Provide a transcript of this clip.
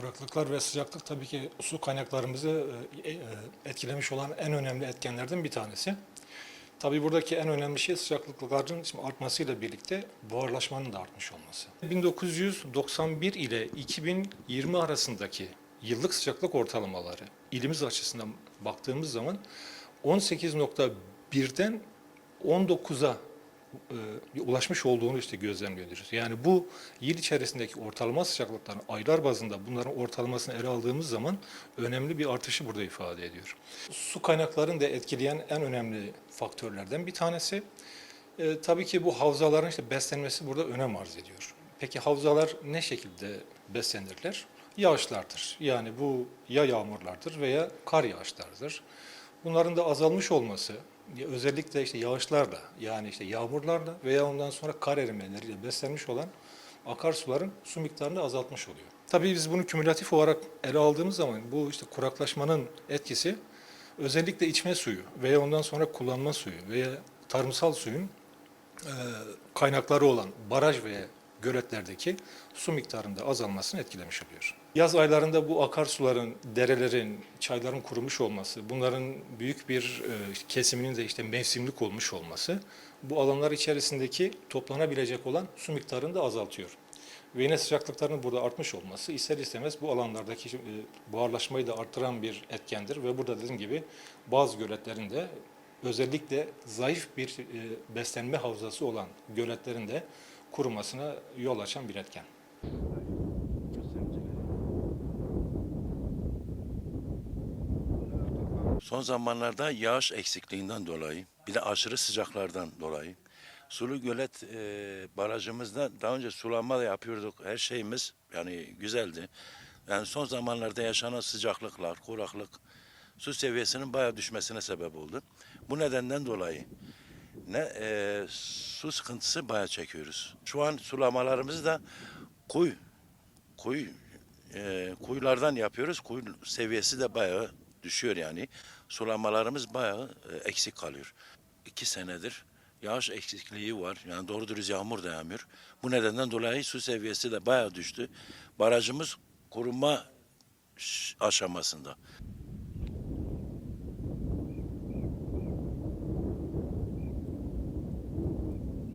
Kuraklıklar ve sıcaklık tabii ki su kaynaklarımızı e, e, etkilemiş olan en önemli etkenlerden bir tanesi. Tabii buradaki en önemli şey sıcaklıkların artmasıyla birlikte buharlaşmanın da artmış olması. 1991 ile 2020 arasındaki yıllık sıcaklık ortalamaları ilimiz açısından baktığımız zaman 18.1'den 19'a e, ulaşmış olduğunu işte gözlemliyoruz. Yani bu yıl içerisindeki ortalama sıcaklıkların aylar bazında bunların ortalamasını ele aldığımız zaman önemli bir artışı burada ifade ediyor. Su kaynaklarını da etkileyen en önemli faktörlerden bir tanesi. E, tabii ki bu havzaların işte beslenmesi burada önem arz ediyor. Peki havzalar ne şekilde beslenirler? Yağışlardır. Yani bu ya yağmurlardır veya kar yağışlarıdır. Bunların da azalmış olması, özellikle işte yağışlarla yani işte yağmurlarla veya ondan sonra kar erimeleriyle beslenmiş olan akarsuların su miktarını azaltmış oluyor. Tabii biz bunu kümülatif olarak ele aldığımız zaman bu işte kuraklaşmanın etkisi özellikle içme suyu veya ondan sonra kullanma suyu veya tarımsal suyun e, kaynakları olan baraj veya göletlerdeki su miktarında azalmasını etkilemiş oluyor. Yaz aylarında bu akarsuların, derelerin, çayların kurumuş olması, bunların büyük bir e, kesiminin de işte mevsimlik olmuş olması bu alanlar içerisindeki toplanabilecek olan su miktarını da azaltıyor. Ve yine sıcaklıkların burada artmış olması ister istemez bu alanlardaki e, buharlaşmayı da arttıran bir etkendir ve burada dediğim gibi bazı göletlerin de özellikle zayıf bir e, beslenme havzası olan göletlerin de kurumasına yol açan bir etken. Son zamanlarda yağış eksikliğinden dolayı bir de aşırı sıcaklardan dolayı Sulu Gölet e, barajımızda daha önce sulama da yapıyorduk. Her şeyimiz yani güzeldi. Yani son zamanlarda yaşanan sıcaklıklar, kuraklık su seviyesinin bayağı düşmesine sebep oldu. Bu nedenden dolayı ne e, su sıkıntısı bayağı çekiyoruz. Şu an sulamalarımızı da kuy kuy e, kuyulardan yapıyoruz. Kuyu seviyesi de bayağı düşüyor yani. Sulamalarımız bayağı e, eksik kalıyor. İki senedir yağış eksikliği var. Yani doğru dürüst yağmur da yağmıyor. Bu nedenden dolayı su seviyesi de bayağı düştü. Barajımız kuruma ş- aşamasında.